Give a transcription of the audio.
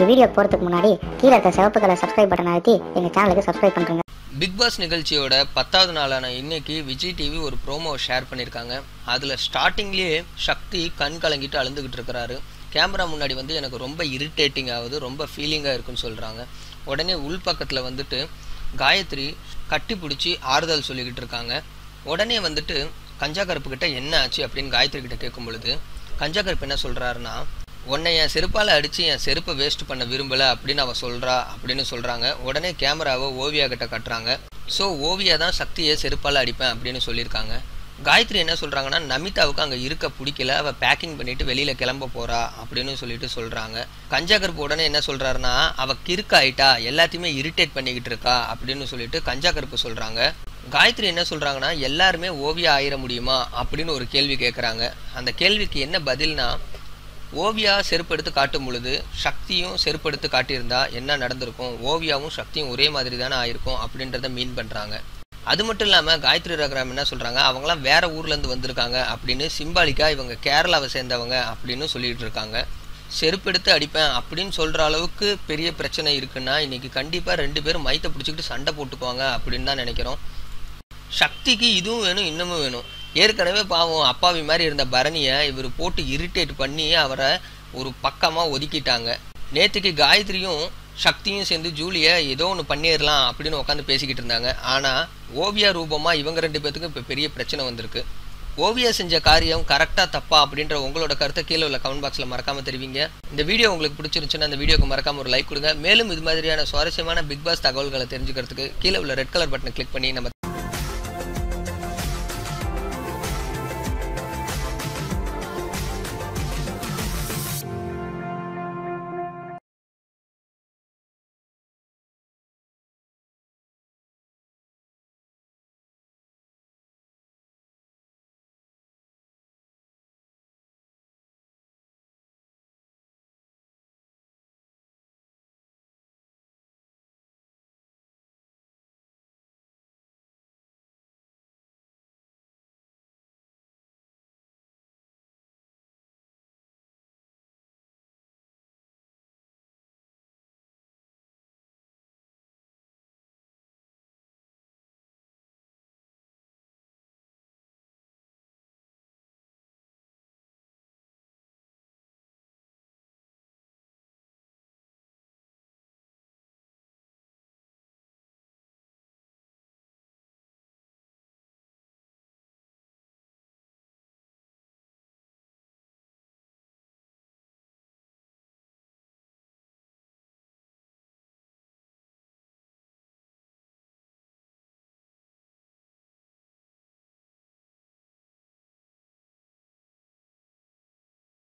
இன்னைக்கு வீடியோ போகிறதுக்கு முன்னாடி கீழே இருக்க சிவப்பு கலர் சப்ஸ்கிரைப் பட்டன் அழுத்தி எங்கள் சேனலுக்கு சப்ஸ்கிரைப் பண்ணுறேங்க பிக் பாஸ் நிகழ்ச்சியோட பத்தாவது நாளான இன்னைக்கு விஜய் டிவி ஒரு ப்ரோமோ ஷேர் பண்ணியிருக்காங்க அதில் ஸ்டார்டிங்லேயே சக்தி கண் கலங்கிட்டு அழுந்துகிட்டு இருக்கிறாரு. கேமரா முன்னாடி வந்து எனக்கு ரொம்ப இரிட்டேட்டிங் ஆகுது ரொம்ப ஃபீலிங்காக இருக்குன்னு சொல்கிறாங்க உடனே உள் பக்கத்தில் வந்துட்டு காயத்ரி கட்டி பிடிச்சி ஆறுதல் சொல்லிக்கிட்டு இருக்காங்க. உடனே வந்துட்டு கஞ்சா கருப்பு கிட்ட என்ன ஆச்சு அப்படின்னு காயத்ரி கிட்ட கேட்கும் பொழுது கஞ்சா கருப்பு என்ன சொல்கிறாருன்னா உன்னை என் செருப்பால் அடித்து என் செருப்பை வேஸ்ட் பண்ண விரும்பலை அப்படின்னு அவள் சொல்கிறா அப்படின்னு சொல்கிறாங்க உடனே கேமராவை ஓவியா கிட்ட கட்டுறாங்க. ஸோ ஓவியா தான் சக்தியை செருப்பால் அடிப்பேன் அப்படின்னு சொல்லியிருக்காங்க. காயத்ரி என்ன சொல்கிறாங்கன்னா நமிதாவுக்கு அங்கே இருக்க பிடிக்கல. அவள் பேக்கிங் பண்ணிட்டு வெளியில் கிளம்ப போகிறா அப்படின்னு சொல்லிட்டு சொல்கிறாங்க கஞ்சாகருப்பு உடனே என்ன சொல்கிறாருன்னா அவள் கிறுக்காயிட்டா எல்லாத்தையுமே இரிட்டேட் பண்ணிக்கிட்டு இருக்கா அப்படின்னு சொல்லிட்டு கஞ்சா கருப்பு சொல்கிறாங்க காயத்ரி என்ன சொல்கிறாங்கன்னா எல்லாருமே ஓவியா ஆயிட முடியுமா? அப்படின்னு ஒரு கேள்வி கேட்குறாங்க அந்த கேள்விக்கு என்ன பதில்னா ஓவியா செருப்படுத்து காட்டும் பொழுது சக்தியும் செருப்படுத்து காட்டியிருந்தா என்ன நடந்திருக்கும்? ஓவியாவும் சக்தியும் ஒரே மாதிரி தானே ஆயிருக்கும் அப்படின்றத மீன் பண்ணுறாங்க அது மட்டும் இல்லாமல் காயத்ரி ரகராம் என்ன சொல்கிறாங்க அவங்களாம் வேற ஊர்லேருந்து வந்திருக்காங்க அப்படின்னு சிம்பாலிக்காக இவங்க கேரளாவை சேர்ந்தவங்க அப்படின்னு சொல்லிட்டு இருக்காங்க. செருப்பெடுத்து அடிப்பேன் அப்படின்னு சொல்கிற அளவுக்கு பெரிய பிரச்சனை இருக்குன்னா இன்றைக்கி கண்டிப்பாக ரெண்டு பேரும் மைத்தை பிடிச்சிக்கிட்டு சண்டை போட்டுக்குவாங்க அப்படின்னு தான் நினைக்கிறோம். சக்திக்கு இதுவும் வேணும் இன்னமும் வேணும். ஏற்கனவே பாவம் அப்பாவி மாதிரி இருந்த பரணியை இவர் போட்டு இரிட்டேட் பண்ணி அவரை ஒரு பக்கமாக ஒதுக்கிட்டாங்க. நேற்றுக்கு காயத்ரியும் சக்தியும் சேர்ந்து ஜூலியை ஏதோ ஒன்று பண்ணிடலாம் அப்படின்னு உட்காந்து பேசிக்கிட்டு இருந்தாங்க. ஆனால் ஓவியா ரூபமாக இவங்க ரெண்டு பேர்த்துக்கும் இப்போ பெரிய பிரச்சனை வந்திருக்கு. ஓவியா செஞ்ச காரியம் கரெக்டாக தப்பா அப்படின்ற உங்களோட கருத்தை கீழே உள்ள கமெண்ட் பாக்ஸில் மறக்காமல் தெரிவிங்க. இந்த வீடியோ உங்களுக்கு பிடிச்சிருந்துச்சுன்னா அந்த வீடியோக்கு மறக்காம ஒரு லைக் கொடுங்க. மேலும் இது மாதிரியான சுவாரஸ்யமான பிக் பாஸ் தகவல்களை தெரிஞ்சுக்கிறதுக்கு கீழே உள்ள ரெட் கலர் பட்டனை கிளிக் பண்ணி நம்ம